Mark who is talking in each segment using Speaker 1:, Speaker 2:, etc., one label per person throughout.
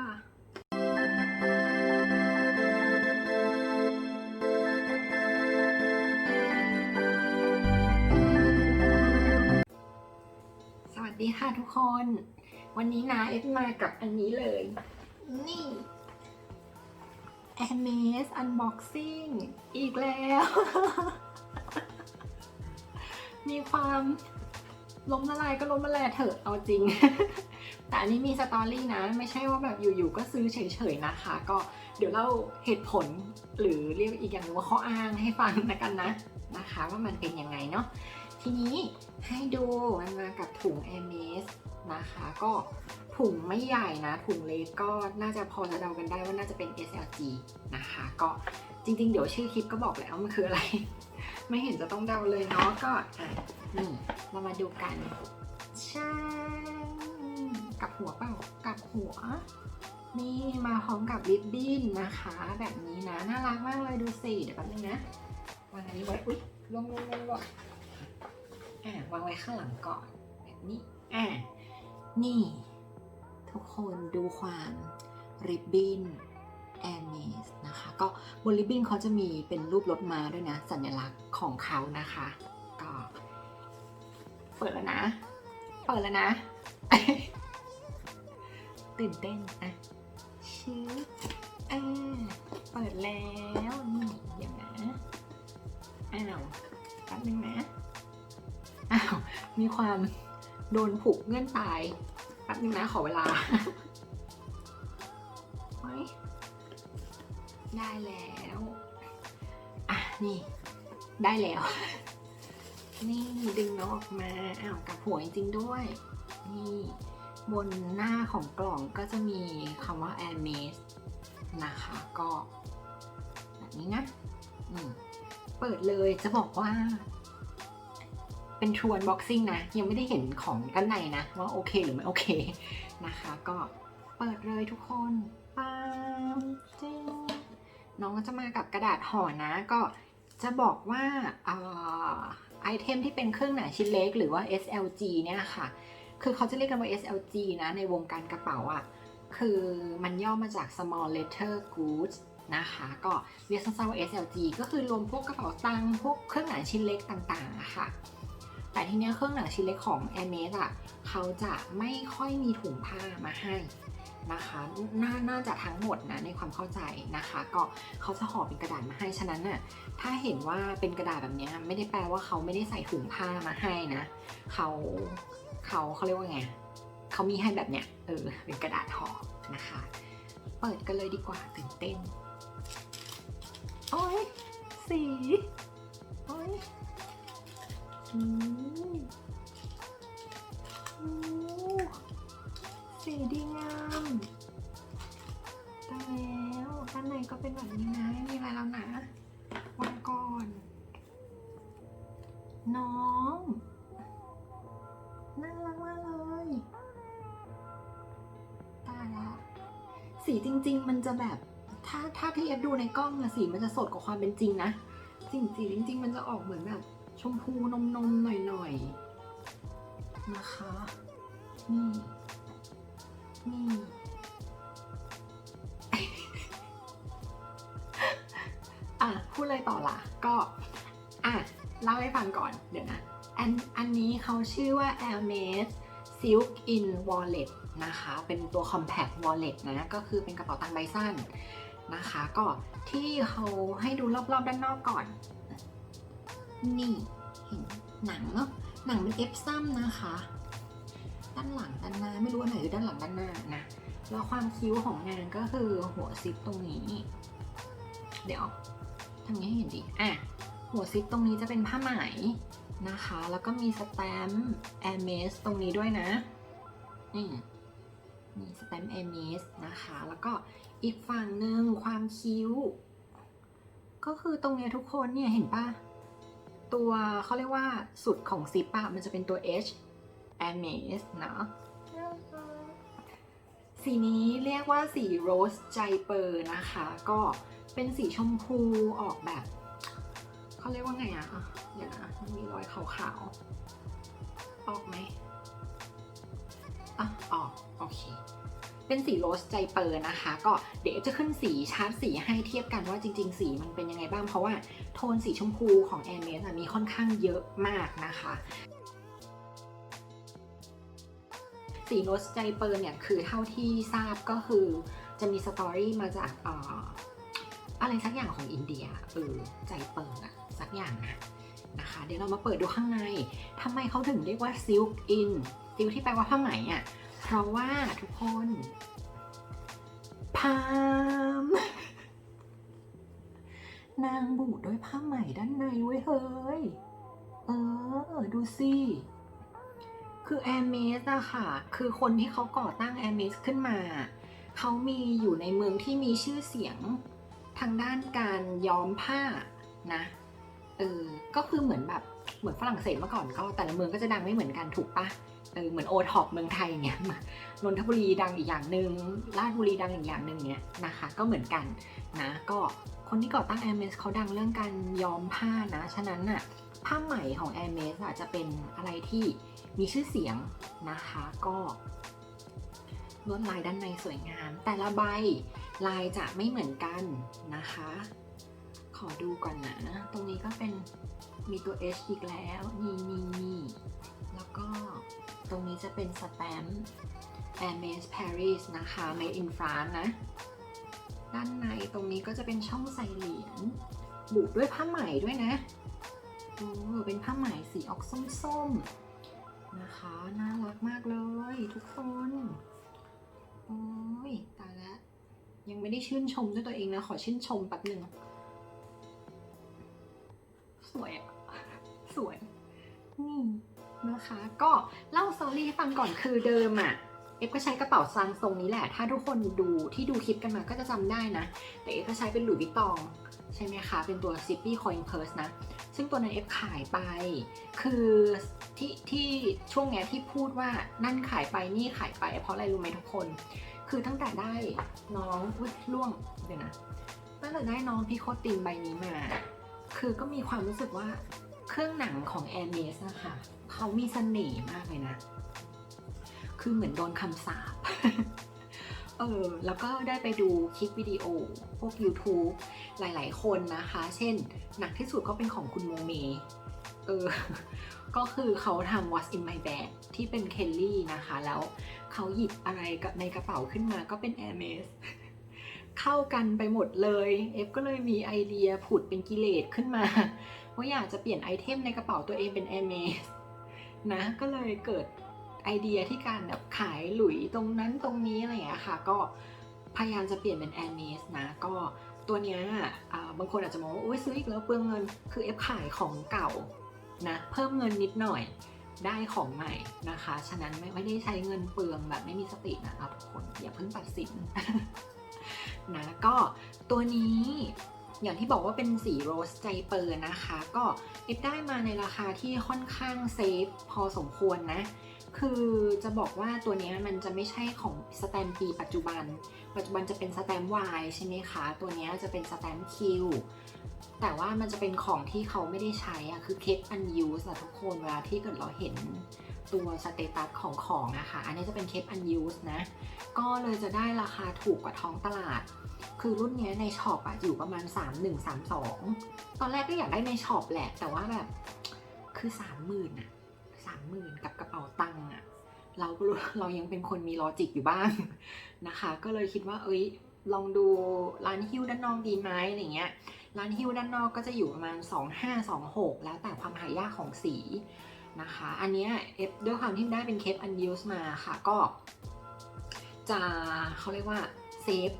Speaker 1: สวัสดีค่ะทุกคน วันนี้นะเอฟมากับอันนี้เลย นี่ a m a z Unboxing อีกแล้ว มีความล้มละลายก็ล้มละลายเถอะเอาจริง แต่อันนี้มีสตอรี่นะ ไม่ใช่ว่าแบบอยู่ๆก็ซื้อเฉยๆนะคะ ก็เดี๋ยวเล่าเหตุผลหรือเรียกอีกอย่างหนึงว่าข้ออ้างให้ฟังนะกันนะนะคะ ว่ามันเป็นยังไงเนาะทีนี้ให้ดูมันมากับถุง a m a z นะคะ ก็ถุงไม่ใหญ่นะ ถุงเล็กก็น่าจะพอจะเดากันได้ว่าน่าจะเป็น SLG นะคะ ก็จริงๆ เดี๋ยวชื่อคลิปก็บอกแล้วมันคืออะไร ไม่เห็นจะต้องเดาเลยเนาะก็นี่เรามาดูกันช่าง กับหัวเปล่ากับหัว นี่มาพร้อมกับริบบิ้นนะคะ แบบนี้นะ น่ารักมากเลยดูสิ เดี๋ยวแป๊บนึงนะวางอันนี้ไว้ อุ๊ยลงลงลงลงอะวางไว้ข้างหลังก่อน แบบนี้อะนี่ ทุกคนดูความริบบิ้นแอมเมสนะคะ ก็บนริบบิ้นเขาจะมีเป็นรูปรถม้าด้วยนะ สัญลักษณ์ของเขานะคะ ก็ เปิดแล้วนะ เปิดแล้วนะ ตื่นเต้นอะชื้ออ่าเปิดแล้วนี่เดี๋ยวนะอ้าวแป๊บนึงนะอ้าวมีความโดนผูกเงื่อนตายแป๊บนึงนะขอเวลาเฮ้ได้แล้วอะนี่ ได้แล้ว นี่ดึงน้องออกมาอ้าวกับหัวจริงด้วย นี่ บนหน้าของกล่องก็จะมีคำว่า a i r m a z นะคะ ก็ แบบนี้นะเปิดเลยจะบอกว่า เป็นทวนบ็อกซิ่งนะ ยังไม่ได้เห็นของด้านในนะ ว่าโอเคหรือไม่โอเคนะคะ ก็เปิดเลยทุกคนป้าจิงน้องก็จะมากับกระดาษห่อนะ ก็จะบอกว่าอ่อไอเทมที่เป็นเครื่องหนาชิ้นเล็กหรือว่า SLG เนี่ยค่ะ คือเขาจะเรียกกันว่า SLG นะ ในวงการกระเป๋าอะ่ะ คือมันย่อมาจาก small letter goods นะคะ ก็เรียกสั้นๆว่า SLG ก็คือรวมพวกกระเป๋าตังค์พวกเครื่องหมายชิ้นเล็กต่างๆอะค่ะ แต่ทีเนี้ยเครื่องหนังชิ้นเล็กของ a i r m e s อะเขาจะไม่ค่อยมีถุงผ้ามาให้นะคะนน่าจะทั้งหมดนะในความเข้าใจนะคะ ก็เขาจะห่อเป็นกระดาษมาให้ฉะนั้นน่ะถ้าเห็นว่าเป็นกระดาษแบบนี้ไม่ได้แปลว่าเขาไม่ได้ใส่ถุงผ้ามาให้นะเขาเขาเขาเรียกว่าไงเขามีให้แบบเนี้ยเออเป็นกระดาษห่อนะคะ เปิดกันเลยดีกว่าตื่นเต้นโอ้ยสีโอ้ย สีดีงามตายแล้วด้านในก็เป็นแบบนี้นะไม่มีอะไรแล้วนะวางก่อน น้องน่ารักมากเลย ตายละสีจริง ๆ มันจะแบบถ้าถ้าที่เอฟดูในกล้องอะสีมันจะสดกว่าความเป็นจริงนะ จริงสีจริง ๆ มันจะออกเหมือนแบบ ชมพูนมนมหน่อยๆนะคะ นี่ นี่ อะ พูดเลยต่อละก็ อะ เล่าให้ฟังก่อน เดี๋ยวนะ อัน อันนี้เขาชื่อว่า Hermes Silk in Wallet นะคะ เป็นตัว compact wallet นะ ก็คือเป็นกระเป๋าตังค์ใบสั้นนะคะ ก็ที่เขาให้ดูรอบๆด้านนอกก่อน นี่เห็นหนังเนาะหนังเป็นเอฟซัมนะคะ ด้านหลังด้านหน้าไม่รู้อันไหนคือด้านหลังด้านหน้านะแล้วความคิ้วของนางก็คือหัวซิปตรงนี้ เดี๋ยวทำยังไงให้เห็นดีอะหัวซิปตรงนี้จะเป็นผ้าไหมนะคะ แล้วก็มีสแตมป์แอร์เมสตรงนี้ด้วยนะนี่มีสแตมป์แอร์เมสนะคะ แล้วก็อีกฝั่งหนึ่งความคิ้ว ก็คือตรงเนี้ยทุกคนเนี่ยเห็นปะ ตัวเขาเรียกว่าสุดของซิปอะมันจะเป็นตัว H a m a z เนาะสีนี้เรียกว่าสีโรสใจเปอร์นะคะ ก็เป็นสีชมพูออกแบบ เขาเรียกว่าไงอะอะเดี๋ยวนะมันมีรอยขาวๆ ออกไหมอะออก โอเค เป็นสีโรสใจเปิร์นะคะ ก็เดี๋ยวจะขึ้นสีชาร์ตสีให้เทียบกันว่าจริง ๆ สีมันเป็นยังไงบ้าง เพราะว่าโทนสีชมพูของ a อ m e s มีค่อนข้างเยอะมากนะคะสีโรสใจเปิร์เนี่ยคือเท่าที่ทราบก็คือจะมีสตอรี่มาจากออะไรสักอย่างของอินเดียเออใจเปิร์อะสักอย่างนะนะคะ เดี๋ยวเรามาเปิดดูข้างในทำไมเขาถึงเรียกว่า silk in silk ที่แปลว่าผ้าไหมอะ เพราะว่าทุกคนพามนางบุด้วยผ้าไหมด้านในเว้ยเฮ้ย เออ ดูสิคือ a อ r m e s อะค่ะ คือคนที่เขาก่อตั้ง a อ r m e s ขึ้นมา เขามีอยู่ในเมืองที่มีชื่อเสียงทางด้านการย้อมผ้านะ เออ ก็คือเหมือนแบบ เหมือนฝรั่งเศสเมื่อก่อนก็ แต่ละเมืองก็จะดังไม่เหมือนกันถูกปะ เออเหมือนโอท็อปเมืองไทยเนี่ยนนทบุรีดังอีกอย่างหนึ่งราชบุรีดังอีกอย่างหนึ่งเนี่ยนะคะ ก็เหมือนกันนะ ก็คนที่ก่อตั้ง a อ r m e s เขาดังเรื่องการย้อมผ้านะ ฉะนั้นน่ะผ้าไหม่ของ a อ r m e s อาจจะเป็นอะไรที่มีชื่อเสียงนะคะ ก็ลวดลายด้านในสวยงาม แต่ละใบลายจะไม่เหมือนกันนะคะ ขอดูก่อนนะ ตรงนี้ก็เป็นมีตัว H อีกแล้ว นี่นี่นี่แล้วก็ ตรงนี้จะเป็นสแตมป์ Hermes Paris นะคะ Made in France นะ ด้านในตรงนี้ก็จะเป็นช่องใส่เหรียญบุด้วยผ้าไหมด้วยนะโอ้เป็นผ้าไหมสีออกส้มๆ นะคะ น่ารักมากเลยทุกคน โอ้ยตายแล้ว ยังไม่ได้ชื่นชมด้วยตัวเองนะ ขอชื่นชมแป๊บหนึ่ง สวยอะสวย นี่ นะคะ ก็เล่าสตอรี่ให้ฟังก่อนคือเดิมอะเอฟก็ใช้กระเป๋าซังทรงนี้แหละ ถ้าทุกคนดูที่ดูคลิปกันมาก็จะจำได้นะ แต่เอฟก็ใช้เป็นหลุยส์วิตตอง ใช่ไหมคะ เป็นตัว Zippy Coin Purse นะ ซึ่งตัวนั้นเอฟขายไป คือที่ที่ช่วงเนี้ยที่พูดว่านั่นขายไปนี่ขายไป เพราะอะไรรู้ไหมทุกคน คือตั้งแต่ได้น้องอุ้ยล่วงเดี๋ยวนะ ตั้งแต่ได้น้องพี่โคตินใบนี้มา คือก็มีความรู้สึกว่า เครื่องหนังของ a อ r m e s นะคะเขามีเสน่ห์มากเลยนะ คือเหมือนโดนคำสาปเออแล้วก็ได้ไปดูคลิปวิดีโอ พวก YouTube หลาย ๆ คนนะคะ เช่น หนักที่สุดก็เป็นของคุณโมเม เออ ก็คือเขาทำ What's in my bag ที่เป็นเคลลี่นะคะ แล้วเขาหยิบอะไรในกระเป๋าขึ้นมาก็เป็น a อ r m e s เข้ากันไปหมดเลย เอฟก็เลยมีไอเดียผุดเป็นกิเลสขึ้นมา ว่าอยากจะเปลี่ยนไอเทมในกระเป๋าตัวเองเป็น a อ r m e s นะก็เลยเกิดไอเดียที่การแบบขายหลุยตรงนั้นตรงนี้อะไรอย่างเงี้ยค่ะ ก็พยายามจะเปลี่ยนเป็น a อ r m e s นะ ก็ตัวเนี้ยบางคนอาจจะมองว่าอุ้ยซื้ออีกแล้วเปลืองเงินคือเอฟขายของเก่านะเพิ่มเงินนิดหน่อยได้ของใหม่นะคะ ฉะนั้นไม่ไม่ได้ใช้เงินเปลืองแบบไม่มีสตินะคะทุกคนอย่าเพิ่งตัดสินนะก็ตัวนี้ อย่างที่บอกว่าเป็นสีโรสใจเปิร์นะคะ ก็เอฟได้มาในราคาที่ค่อนข้างเซฟพอสมควรนะ คือจะบอกว่าตัวนี้มันจะไม่ใช่ของสแตมป์ปีปัจจุบัน ปัจจุบันจะเป็นสแตมป์ Y ใช่ไหมคะ ตัวนี้จะเป็นสแตมป์ Q แต่ว่ามันจะเป็นของที่เขาไม่ได้ใช้อะคือ keep unused อะทุกคนเวลาที่เกิดเราเห็นตัวสเตตัสของของนะคะ อันนี้จะเป็น keep unused นะ ก็เลยจะได้ราคาถูกกว่าท้องตลาด คือรุ่นนี้ในช็อปอะอยู่ประมาณ 3132 ตอนแรกก็อยากได้ในช็อปแหละ แต่ว่าแบบคือ30,000อะ30,000กับกระเป๋าตังค์อะเราก็เรายังเป็นคนมีลอจิกอยู่บ้างนะคะ ก็เลยคิดว่า เอ้ย ลองดูร้านฮิ้วด้านนอกดีไหมอะไรเงี้ย ร้านฮิ้วด้านนอกก็จะอยู่ประมาณ 2526 แล้วแต่ความหายากของสีนะคะ อันเนี้ยเอฟด้วยความที่ได้เป็นเคปอันยูสมาค่ะ ก็จะเขาเรียกว่าเซฟ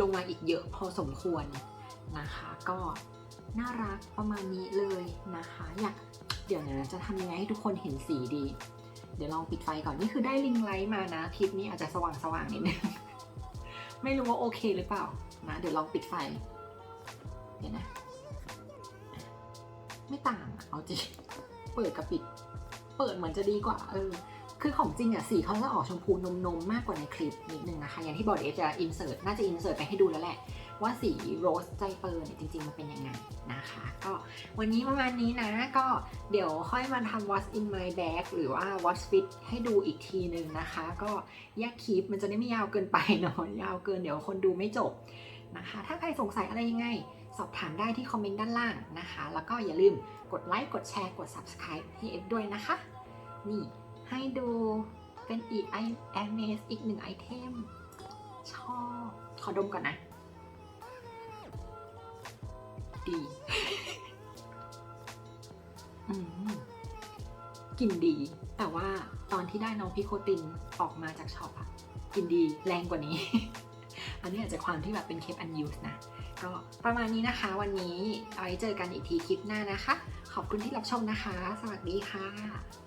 Speaker 1: ลงมาอีกเยอะพอสมควรนะคะ ก็น่ารักประมาณนี้เลยนะคะอยากเดี๋ยวนะจะทำยังไงให้ทุกคนเห็นสีดี เดี๋ยวลองปิดไฟก่อนนี่คือได้ลิงไลท์มานะคลิปนี้อาจจะสว่างสว่างนิดนึงไม่รู้ว่าโอเคหรือเปล่านะเดี๋ยวลองปิดไฟเดี๋ยวนะ ไม่ต่างเอาจริงเปิดกับปิด เปิดเหมือนจะดีกว่า เออ คือของจริงอะสีเขาจะออกชมพูนมนมๆมากกว่าในคลิปนิดนึงนะคะ อย่างที่บอกเดี๋ยวจะอินเสิร์ตน่าจะอินเสิร์ตไปให้ดูแล้วแหละ ว่าสีโรสใจเปิร์เนี่ยจริง ๆ มันเป็นยังไงนะคะ ก็วันนี้ประมาณนี้นะ ก็เดี๋ยวค่อยมาทำ what's in my bag หรือว่า what's fit ให้ดูอีกทีนึงนะคะ ก็แยกคลิปมันจะได้ไม่ยาวเกินไปเนาะยาวเกินเดี๋ยวคนดูไม่จบนะคะ ถ้าใครสงสัยอะไรยังไง สอบถามได้ที่คอมเมนต์ด้านล่างนะคะ แล้วก็อย่าลืมกดไลค์กดแชร์กด subscribe ให้เอฟด้วยนะคะ นี่ ให้ดูเป็นอีกไอแอมเมสอีกหนึ่งไอเทม ชอบ ขอดมก่อนนะ ดีอืมกลิ่นดี แต่ว่าตอนที่ได้น้องพิโคตินออกมาจากช็อปอะกลิ่นดีแรงกว่านี้ อันนี้อาจจะความที่แบบเป็นเคปอันยูสนะ ก็ประมาณนี้นะคะ วันนี้เอาไว้เจอกันอีกทีคลิปหน้านะคะ ขอบคุณที่รับชมนะคะ สวัสดีค่ะ